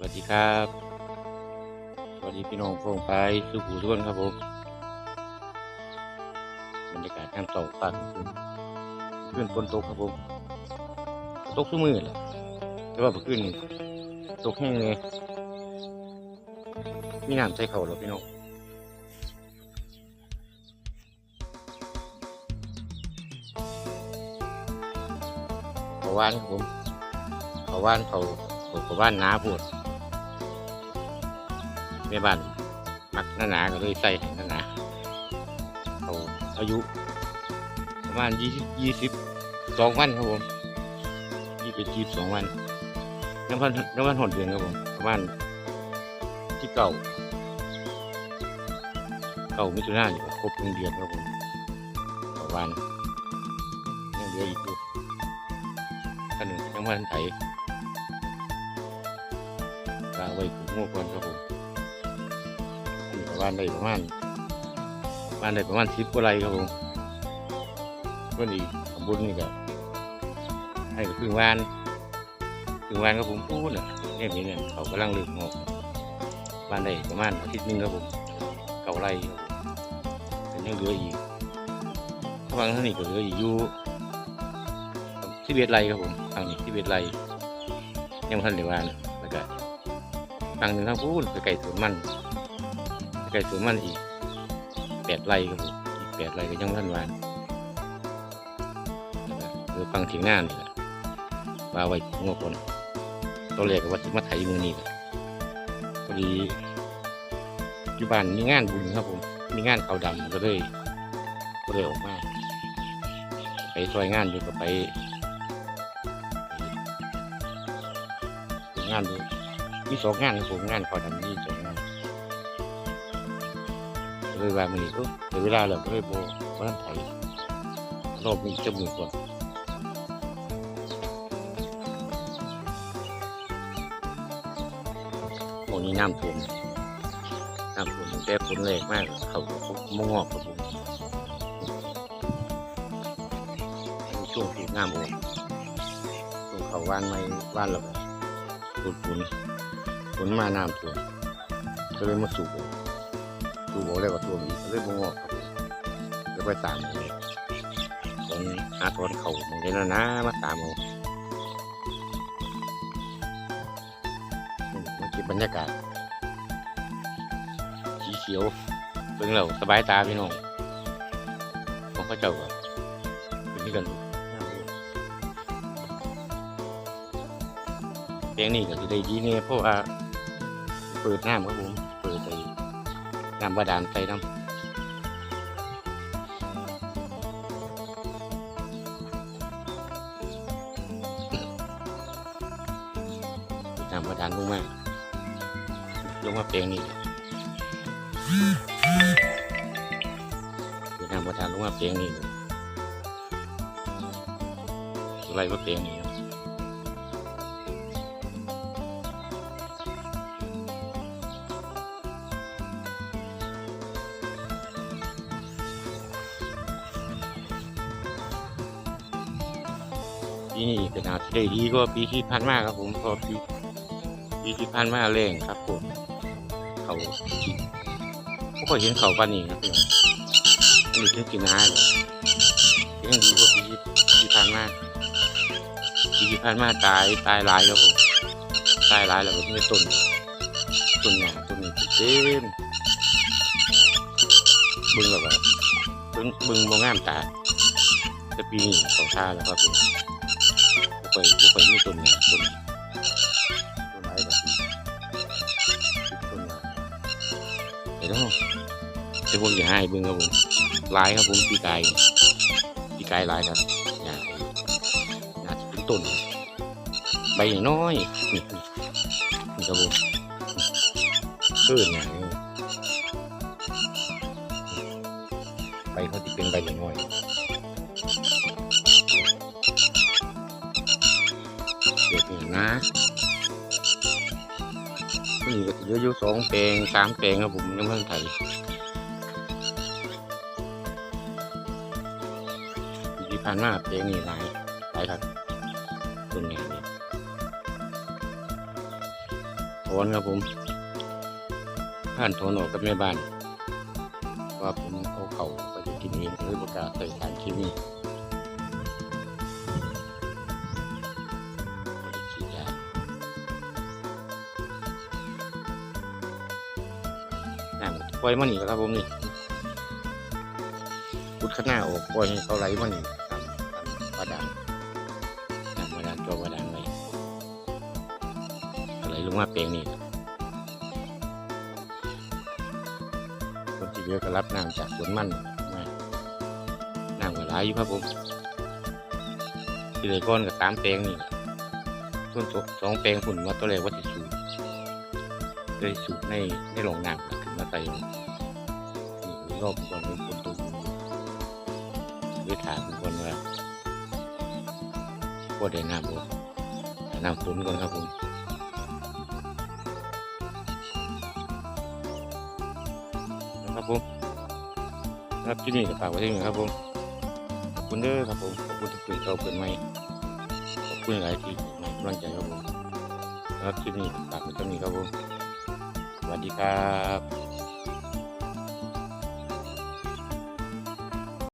สวัสดีครับ สวัสดีพี่น้องโฟงไปสุขูทุกคนครับผม บรรยากาศการตกปลาขึ้นขึ้นฝนตกครับผม ตกทุกมือแหละแต่ว่าเมื่อคืนตกแห้งเลยมีน้ำใส่เข่าหรอพี่น้องเขาว่านผมเขาว่านเขาเขาว่านหนาพูด แม่บ้านมักหนาหนาๆก็เลยใส่หนาหนาๆเขาอายุ ประมาณยี่สิบยี่สิบสองวันครับผมยี่สิบยี่สิบสองวันน้ำพันน้ำพันหดเดือนครับผมประมาณที่เก่าเก่ามิถุนายนครบหนึ่งเดือนครับผมต่อวันยังเหลืออีกอยู่ท่านหนึ่งยังพันไถลาไว้ขุนงูก่อนครับผม อันนี้าณได้ประมาณประมาณได้ประมาณสิบกว่าไรครับผมก็ดีทำบุญนี่ก็ให้กับพึ่งวานพึ่งวานก็ผมพูดเนี่ยเนี่ยเนี่ยเขากำลังลืมงอกบ้านได้ประมาณอาทิตย์นึงครับผมเก่าไรครับผมยังเหลืออีกทางท่านี้ก็เหลืออีกอยู่ที่เบียดไรครับผมทางนี้ที่เบียดไรยังบ่ทันเดียวานแล้วก็ทางหนึ่งทางพูดไปไก่สวนมัน ไก่สวนมันอีกแปดไรครับผมอีกแปดไรก็ยังบ่ทันวานหรือฟังเถียงหน้านี่แหละวาไว้งวคนตัวแรกก็ว่าสิมาไถมือนี่แหละพอดีอยู่บ้านมีงานบุญครับผมมีงานเขาดำก็เลยก็เลยออกมาไปซอยงานอยู่ก็ไปไปงานดูมีสองงานครับผมงานเขาดำมีสอง ก็เลยว่ามือนี้เออเดี๋ยวเวลาแล้วก็เลยโบว่าท่านไถรอบนี้จะมือก่อนโอ้นี่น้ำท่วมน้ำท่วมแต่ฝนแรงมากเขามงอกครับผมช่วงที่น้ำโอ้ช่วงเขาว่านไม่ว่านเราฝนฝนฝนมาน้ำท่วมก็เลยมาสูบโอ่ง สูบอ่งแล้วก็ท่วมอีกก็เลยมงอกครับผมแล้วไปตามเลยตอนหาตอนเขามองเห็นแล้วนะมาตามเอาอืมมาเก็บบรรยากาศสีเขียวเบิ่งแล้วสบายตาพี่น้องของเขาเจ้าก็เป็นนี่กันแปลงนี้ก็จะได้ดีเนี่ยเพราะว่าเปิดน้ำครับผม น้ำบาดาลใส่น้ำน้ำบาดาลลงมาลงมาแปลงนี้คือทางประธานลงมาเพียงนี่เลยอะไรว่าเพียงนี่ ปีนี้เป็นอาที่ได้ดีก็ปีที่ผ่านมาครับผมเพอปีปีที่ผ่านมาแรงครับผมเขาไม่ค่อยเห็นเขาปานนี้ครับพี่น้องมีถึงกินอาหารยังดีกว่าปีที่ผ่านมาปีที่ผ่านมาตายตายหลายครับผมตายหลายแล้วก็ไม่ต้นต้นหนาต้นนี้เต็มบึงแล้วก็บึงบึงมองงามตาแต่ปีนี้ขาท่าแล้วครับผม ค่อยบ่ค่อยมีต้นหนาต้นต้นไม้แบบนี้ต้นหนาเดี๋ยวต้องเดี๋ยวผมจะให้เบึงครับผมลายครับผมปีกายปีกายหลายครับอยากอยากจะเป็นต้นใบน้อยนี่นี่ครับผมเกินอย่างใบเขาจะเป็นใบน้อย นี่นะนี่ก็จะเหลือยู่สองแปลงสามแปลงครับผมยังเพิ่งไถที่ผ่านมาเพลงนี้หลายหลายครับตรงนี้นี่ถอนครับผมผ่านถอนออกกับแม่บ้าน ว่าผมเอาเขาไปจะกินเองเลยประกาศใส่สารเคมี น้ำปล่อยมันนี่ครับผมนี่พุดข้างหน้าออกปล่อยให้เขาไหลมันนี่ตามตามบาดาลน้ำบาดาลตัวบาดาลไหลไหลลงมาเปลงนี่คนที่เหลือก็รับน้ำจากสวนมันมาน้ำก็ไหลาอยู่ครับผมที่เหลือก้อนกับสามแปลงนี่ส่วนสองแปลงฝุ่นว่าตัวแรกว่าจะสูบเลยสูบในในหลงน้ำ แล้วขึ้นมาใส่นี่รอบก่อนเป็นคนตัวเลยถามคนว่าว่าได้น้ำบ่น้ำฝนก่อนครับผมนะครับผมครับที่นี่ก็ฝากไว้ที่นี่ครับผมขอบคุณเด้อครับผมขอบคุณที่คุยเราเปิดไม่ขอบคุณหลายที่ให้กำลังใจครับผมครับที่นี่ฝากไว้ที่นี่ครับผมสวัสดีครับ